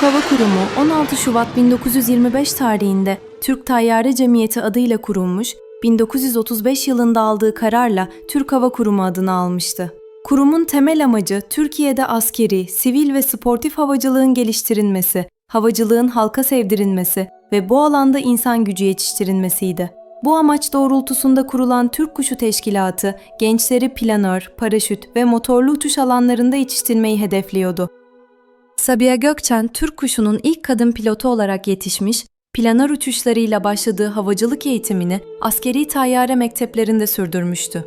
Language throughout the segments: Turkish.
Türk Hava Kurumu 16 Şubat 1925 tarihinde Türk Tayyare Cemiyeti adıyla kurulmuş, 1935 yılında aldığı kararla Türk Hava Kurumu adını almıştı. Kurumun temel amacı Türkiye'de askeri, sivil ve sportif havacılığın geliştirilmesi, havacılığın halka sevdirilmesi ve bu alanda insan gücü yetiştirilmesiydi. Bu amaç doğrultusunda kurulan Türk Kuşu Teşkilatı, gençleri planör, paraşüt ve motorlu uçuş alanlarında yetiştirmeyi hedefliyordu. Sabiha Gökçen, Türk Kuşu'nun ilk kadın pilotu olarak yetişmiş, planör uçuşlarıyla başladığı havacılık eğitimini askeri tayyare mekteplerinde sürdürmüştü.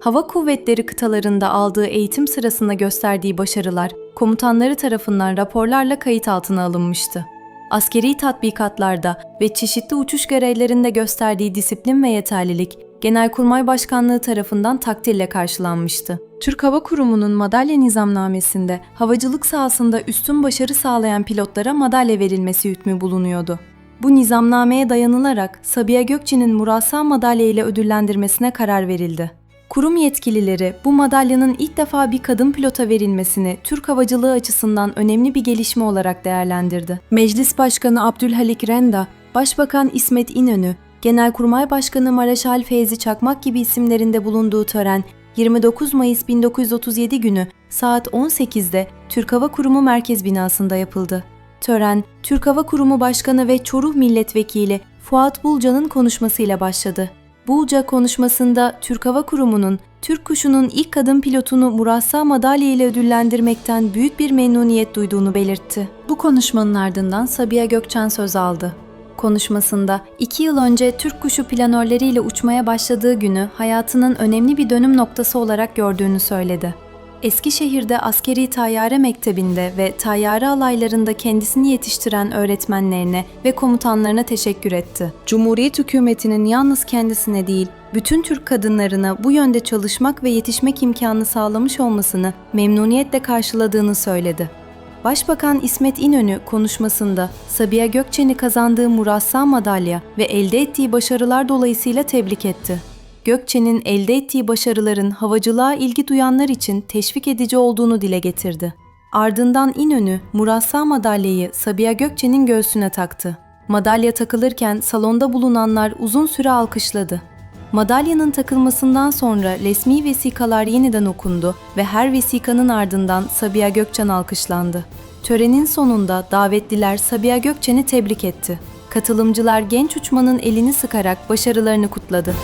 Hava kuvvetleri kıtalarında aldığı eğitim sırasında gösterdiği başarılar, komutanları tarafından raporlarla kayıt altına alınmıştı. Askeri tatbikatlarda ve çeşitli uçuş görevlerinde gösterdiği disiplin ve yeterlilik, Genelkurmay Başkanlığı tarafından takdirle karşılanmıştı. Türk Hava Kurumu'nun madalya nizamnamesinde havacılık sahasında üstün başarı sağlayan pilotlara madalya verilmesi hükmü bulunuyordu. Bu nizamnameye dayanılarak Sabiha Gökçen'in Murasa madalya ile ödüllendirmesine karar verildi. Kurum yetkilileri bu madalyanın ilk defa bir kadın pilota verilmesini Türk havacılığı açısından önemli bir gelişme olarak değerlendirdi. Meclis Başkanı Abdülhalik Renda, Başbakan İsmet İnönü, Genelkurmay Başkanı Mareşal Feyzi Çakmak gibi isimlerinde bulunduğu tören 29 Mayıs 1937 günü saat 18'de Türk Hava Kurumu Merkez Binası'nda yapıldı. Tören, Türk Hava Kurumu Başkanı ve Çoruh Milletvekili Fuat Bulca'nın konuşmasıyla başladı. Bulca konuşmasında Türk Hava Kurumu'nun Türk kuşunun ilk kadın pilotunu Murassa madalya ile ödüllendirmekten büyük bir memnuniyet duyduğunu belirtti. Bu konuşmanın ardından Sabiha Gökçen söz aldı. Konuşmasında iki yıl önce Türk kuşu planörleriyle uçmaya başladığı günü hayatının önemli bir dönüm noktası olarak gördüğünü söyledi. Eskişehir'de askeri tayyare mektebinde ve tayyare alaylarında kendisini yetiştiren öğretmenlerine ve komutanlarına teşekkür etti. Cumhuriyet hükümetinin yalnız kendisine değil, bütün Türk kadınlarına bu yönde çalışmak ve yetişmek imkanı sağlamış olmasını memnuniyetle karşıladığını söyledi. Başbakan İsmet İnönü konuşmasında Sabiha Gökçen'i kazandığı Murassa madalya ve elde ettiği başarılar dolayısıyla tebrik etti. Gökçen'in elde ettiği başarıların havacılığa ilgi duyanlar için teşvik edici olduğunu dile getirdi. Ardından İnönü, Murassa madalyayı Sabiha Gökçen'in göğsüne taktı. Madalya takılırken salonda bulunanlar uzun süre alkışladı. Madalyanın takılmasından sonra resmi vesikalar yeniden okundu ve her vesikanın ardından Sabiha Gökçen alkışlandı. Törenin sonunda davetliler Sabiha Gökçen'i tebrik etti. Katılımcılar genç uçmanın elini sıkarak başarılarını kutladı.